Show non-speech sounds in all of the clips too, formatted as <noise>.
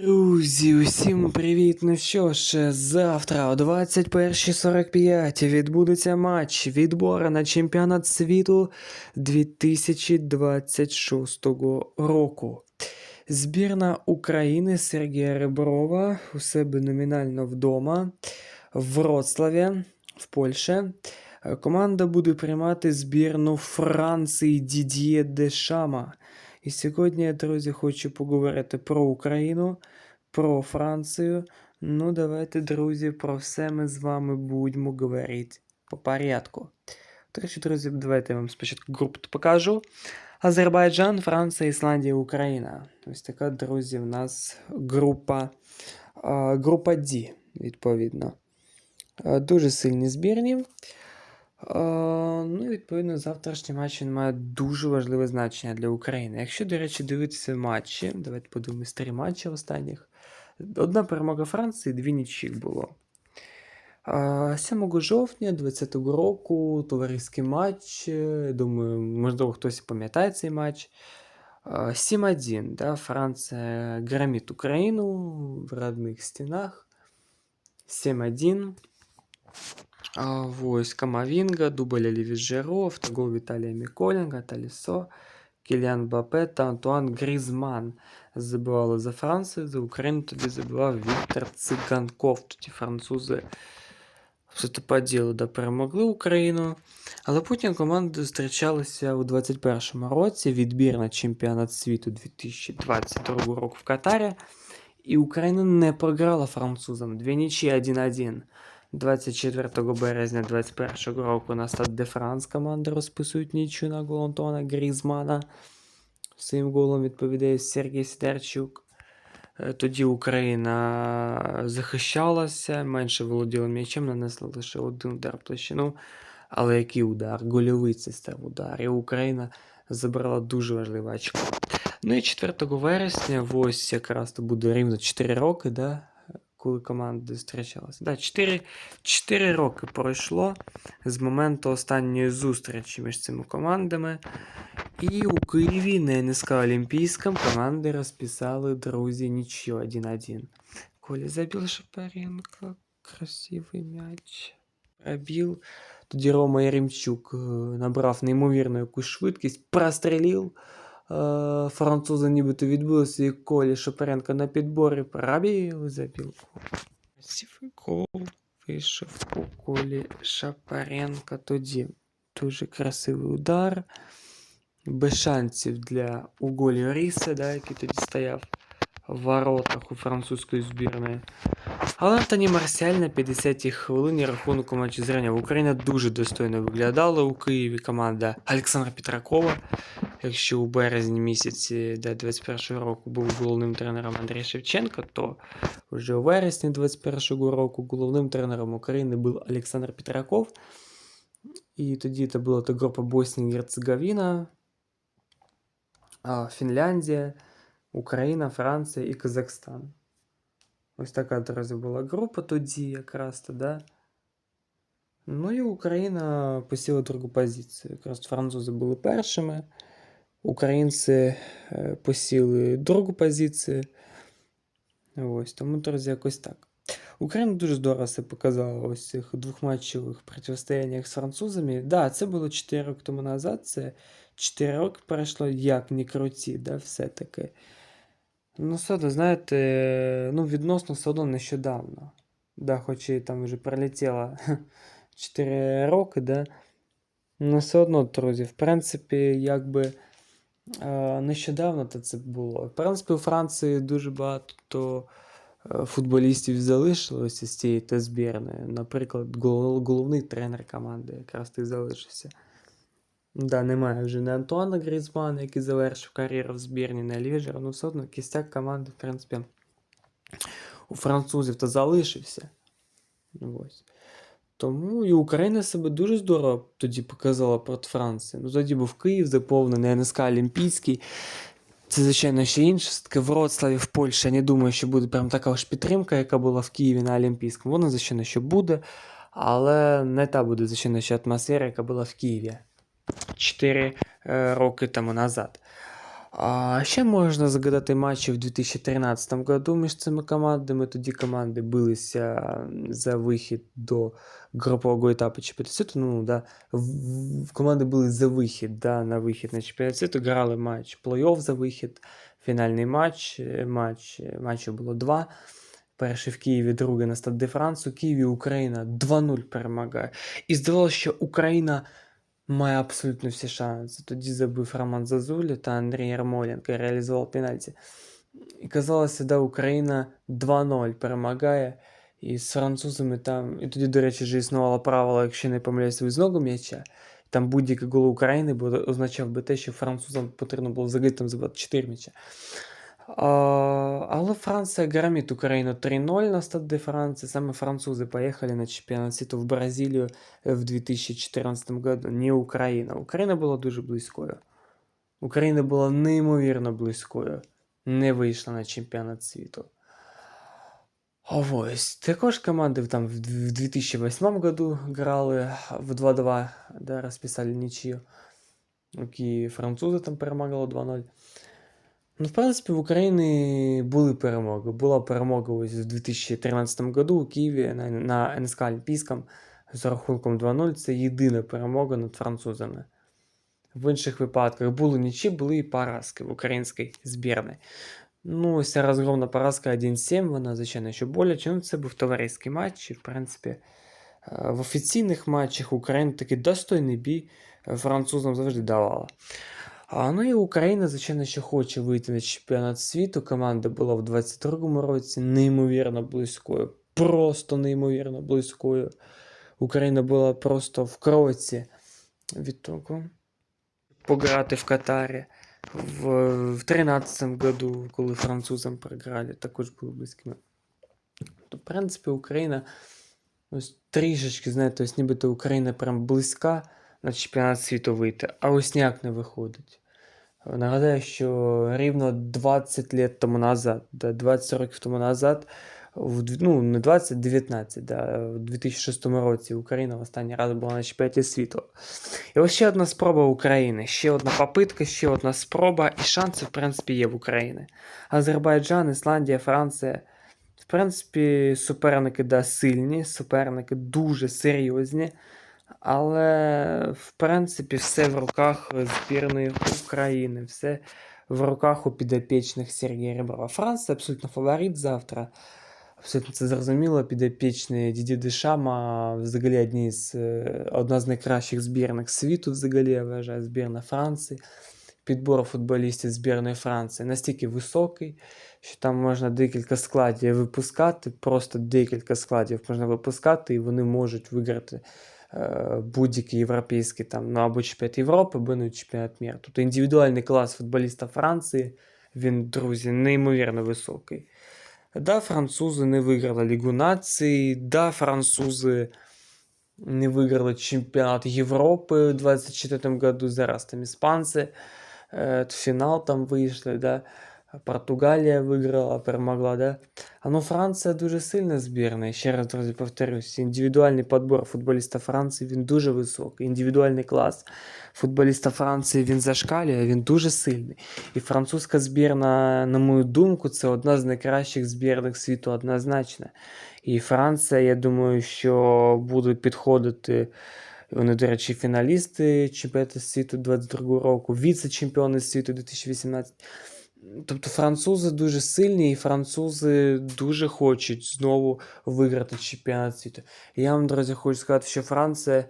Друзі, усім привіт! Ну що ж, завтра о 21.45 відбудеться матч відбору на чемпіонат світу 2026 року. Збірна України Сергія Реброва у себе номінально вдома в Вроцлаві, в Польщі. Команда буде приймати збірну Франції Дід'є Дешама. І сьогодні, друзі, хочу поговорити про Україну, про Францію. Ну, давайте, друзі, про все ми з вами будемо говорити по порядку. До речі, друзі, давайте я вам спочатку групу покажу. Азербайджан, Франція, Ісландія, Україна. Ось така, друзі, в нас група, а, група D, відповідно. А, Дуже сильні збірні. А, Ну, відповідно, завтрашній матч він має дуже важливе значення для України. Якщо, до речі, дивитися матчі, давайте подивимось три матчі останніх. Одна перемога Франції, дві нічих було. 7 жовтня 2020 року товариський матч. е, Думаю, можливо, хтось пам'ятає цей матч. 7-1. Да? Франція громить Україну в родних стінах. 7-1. А, Ось дубль Оліві Жиро, автогол Віталія Міколенка, Талісо, Кіліан Бапе та Антуан Грізман забивали за Францію, за Україну тоді забивав Віктор Циганков. Тоді французи все по ділу да, перемогли Україну. Але потім команди зустрічалися у 21-му році відбір на чемпіонат світу 2022 року в Катарі. І Україна не програла французам. Дві нічі 1-1. 24 березня 2021 року на Стад де Франс команда розписують нічю на гол Антона Грізмана. Своїм голом відповідає Сергій Сидорчук. Е, Тоді Україна захищалася, менше володіла м'ячем, нанесла лише один удар в площину. Але який удар? Гольовий став удар. І Україна забрала дуже важливе очко. Ну і 4 вересня, ось якраз то буде рівно 4 роки, да, коли команди зустрічалися. Да, 4, 4 роки пройшло з моменту останньої зустрічі між цими командами. І у Києві на НСК Олімпійському команди розписали друзі нічого 1-1. Коля забил Шапаренко. Красивий м'яч. Пробіл. Тоді Рома Яремчук е, набрав неймовірну якусь швидкість, прострелив. Е, Французи нібито відбилися і Колі Шапаренко на підборі пробіл і забив. Красивий гол вийшов у Колі Шапаренка тоді. Дуже красивий удар. Без шансів для Уголі Ріса, да, який тоді стояв в воротах у французької збірної. Але Антоні Марсіаль на 50-й хвилині рахунку матчу зрання Україна дуже достойно виглядала у Києві команда Олександра Петракова. Якщо у березні місяці да, 21 року був головним тренером Андрій Шевченко, то вже у вересні 21 року головним тренером України був Олександр Петраков. І тоді це була та група Боснія і Герцеговина, а, Фінляндія, Україна, Франція і Казахстан. Ось така, друзі, була група тоді, якраз то, да? Ну і Україна посіла другу позицію. Якраз французи були першими. Українці е, посіли другу позицію. Ось, тому, друзі, якось так. Україна дуже здорово себе показала ось цих двохматчевих протистояннях з французами. Так, да, це було 4 роки тому назад. Це 4 роки пройшло, як не круті, да, все-таки. Ну, все одно, знаєте, ну, відносно все одно нещодавно. Да, хоч і там вже пролетіло <laughs> 4 роки, да. Ну, все одно, друзі, в принципі, якби нещодавно то це було. В принципі, у Франції дуже багато то, е, футболістів залишилося з цієї та збірної. Наприклад, головний тренер команди якраз ти залишився. Да, немає вже не Антуана Грізмана, який завершив кар'єру в збірні, не Ліжера, ну все одно кістяк команди, в принципі, у французів то залишився. Ось. Тому і Україна себе дуже здорово тоді показала проти Франції. Ну, тоді був Київ заповнений, НСК Олімпійський. Це, звичайно, ще інше. Все-таки в Вроцлаві, в Польщі, я не думаю, що буде прям така ж підтримка, яка була в Києві на Олімпійському. Вона, звичайно, що буде, але не та буде, звичайно, ще атмосфера, яка була в Києві 4 е, роки тому назад. А ще можна згадати матчі в 2013 году між цими командами. Тоді команди билися за вихід до групового етапу чемпіонату світу. Ну, да, команди були за вихід да, на вихід на чемпіонат світу. Грали матч плей-офф за вихід, фінальний матч. Е, матч е, матчів було два. Перший в Києві, другий на Стад де Франс. У Києві Україна 2-0 перемагає. І здавалося, що Україна має абсолютно всі шанси. Тоді забив Роман Зазулі та Андрій Ярмоленко реалізував пенальті. І казалося, да, Україна 2-0 перемагає. І з французами там. І тоді, до речі, вже існувало правило, якщо не помиляюсь, визногу м'яча. Там будь-який гол України означав би те, що французам потрібно було взагалі там забити 4 м'яча. Але Франція громить Україну 3-0 на стад де Франції. Саме французи поїхали на чемпіонат світу в Бразилію в 2014 году, не Україна. Україна була дуже близькою. Україна була неймовірно близькою. Не вийшла на чемпіонат світу. А ось також команди там в 2008 году грали в 2-2, да, розписали нічию. Французи там перемагали 2-0. Ну, в принципі, в Україні були перемоги. Була перемога ось в 2013 году у Києві на, на НСК Олімпійському з рахунком 2-0. Це єдина перемога над французами. В інших випадках були нічі, були і поразки в українській збірні. Ну, ось ця розгромна поразка 1-7, вона, звичайно, що боляче. Ну, це був товариський матч, і, в принципі, е, в офіційних матчах Україна такий достойний бій французам завжди давала. А, ну і Україна, звичайно, що хоче вийти на чемпіонат світу. Команда була в 22-му році неймовірно близькою. Просто неймовірно близькою. Україна була просто в кроці від того. Пограти в Катарі. В, в 13 году, коли французам програли, також були близькими. То, в принципі, Україна ось трішечки, знаєте, ось нібито Україна прям близька на чемпіонат світу вийти, а ось ніяк не виходить. Нагадаю, що рівно 20 лет тому назад, 20 років тому назад, в, ну, не 20, 19, да, в 2006 році Україна в останній раз була на чемпіонаті світу. І ось ще одна спроба України, ще одна попитка, ще одна спроба, і шанси, в принципі, є в Україні. Азербайджан, Ісландія, Франція. В принципі, суперники да, сильні, суперники дуже серйозні. Але, в принципі, все в руках збірної України, все в руках у підопічних Сергія Реброва. Франція абсолютно фаворит завтра. Абсолютно це зрозуміло. Підопічні Діді Дешама взагалі одні з, е, одна з найкращих збірних світу, взагалі, я вважаю, збірна Франції. Підбор футболістів збірної Франції настільки високий, що там можна декілька складів випускати, просто декілька складів можна випускати, і вони можуть виграти будь-який європейський там, ну, або чемпіонат Європи, або ну, чемпіонат міру. Тобто індивідуальний клас футболіста Франції, він, друзі, неймовірно високий. Да, французи не виграли Лігу націй, да, французи не виграли чемпіонат Європи у 24 году, зараз там іспанці, е, фінал там вийшли, да. Португалія виграла, перемогла, да. А ну Франція дуже сильна збірна. І ще раз, друзі, повторюсь, індивідуальний підбор футболіста Франції він дуже високий. Індивідуальний клас футболіста Франції він зашкалює, він дуже сильний. І французька збірна, на мою думку, це одна з найкращих збірних світу однозначно. І Франція, я думаю, що буде підходити. Вони, до речі, фіналісти чемпіонату світу 22 року, віце-чемпіони світу 2018. Тобто французи дуже сильні, і французи дуже хочуть знову виграти чемпіонат світу. Я вам, друзі, хочу сказати, що Франція е,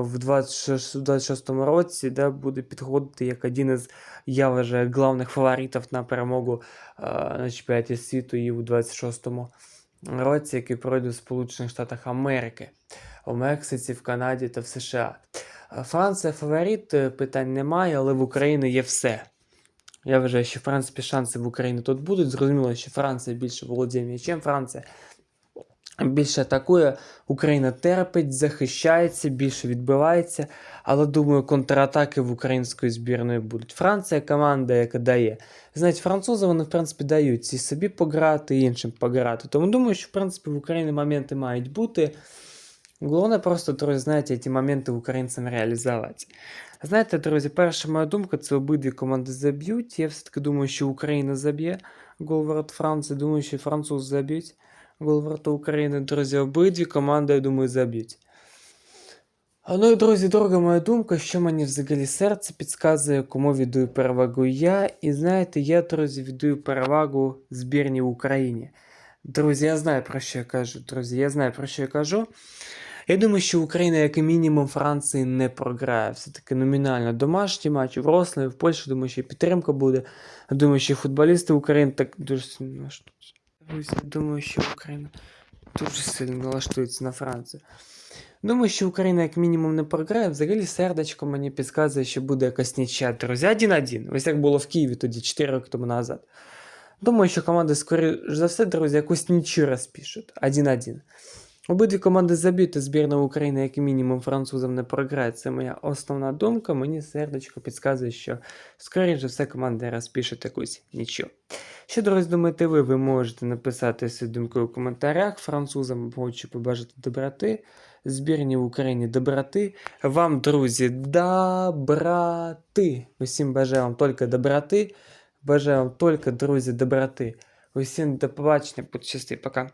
в 26, 26 році да, буде підходити як один із, я вважаю, главних фаворитів на перемогу е, на чемпіонаті світу і у 26-му році, який пройде в Сполучених Штатах Америки, у Мексиці, в Канаді та в США. Е, Франція фаворит, е, питань немає, але в Україні є все. Я вважаю, що в принципі шанси в Україні тут будуть. Зрозуміло, що Франція більше володіє м'ячем, Франція більше атакує, Україна терпить, захищається, більше відбивається. Але думаю, контратаки в української збірної будуть. Франція команда, яка дає. Знаєте, французи вони, в принципі, дають і собі пограти, і іншим пограти. Тому думаю, що в принципі в Україні моменти мають бути. Головне просто, друзі, знаєте, ці моменти українцям реалізувати. Знаєте, друзі, перша моя думка це обидві команди заб'ють. Я все-таки думаю, що Україна заб'є гол ворот Франції. Думаю, що француз заб'ють гол ворота України. Друзі, обидві команди, я думаю, заб'ють. Ну і друзі, друга моя думка, що мені взагалі серце підказує, кому віддаю перевагу я. І знаєте, я, друзі, віддаю перевагу збірній Україні. Друзі, я знаю про що я кажу. Друзі, я знаю про що я кажу. Я думаю, що Україна, як мінімум, Франції не програє. Все-таки номінально домашній матч в Рославі, в Польщі, думаю, що і підтримка буде. Думаю, що футболісти України так дуже сильно налаштуються. Думаю, що Україна дуже сильно налаштується на Францію. Думаю, що Україна як мінімум не програє. Взагалі сердечко мені підказує, що буде якась нічия. Друзі, 1-1. Ось як було в Києві тоді 4 роки тому назад. Думаю, що команди, скоріш за все, друзі, якусь нічию розпишуть. 1-1. Обидві команди заб'ють, збірна України, як мінімум, французам не програє. Це моя основна думка. Мені сердечко підказує, що скоріше все команди розпишуть якусь нічию. Що, друзі, думаєте ви? Ви можете написати свою думку у коментарях. Французам хочу побажати доброти. Збірні в Україні доброти. Вам, друзі, доброти. Усім бажаю вам тільки доброти. Бажаю вам тільки, друзі, доброти. Усім до побачення, щасливі, пока.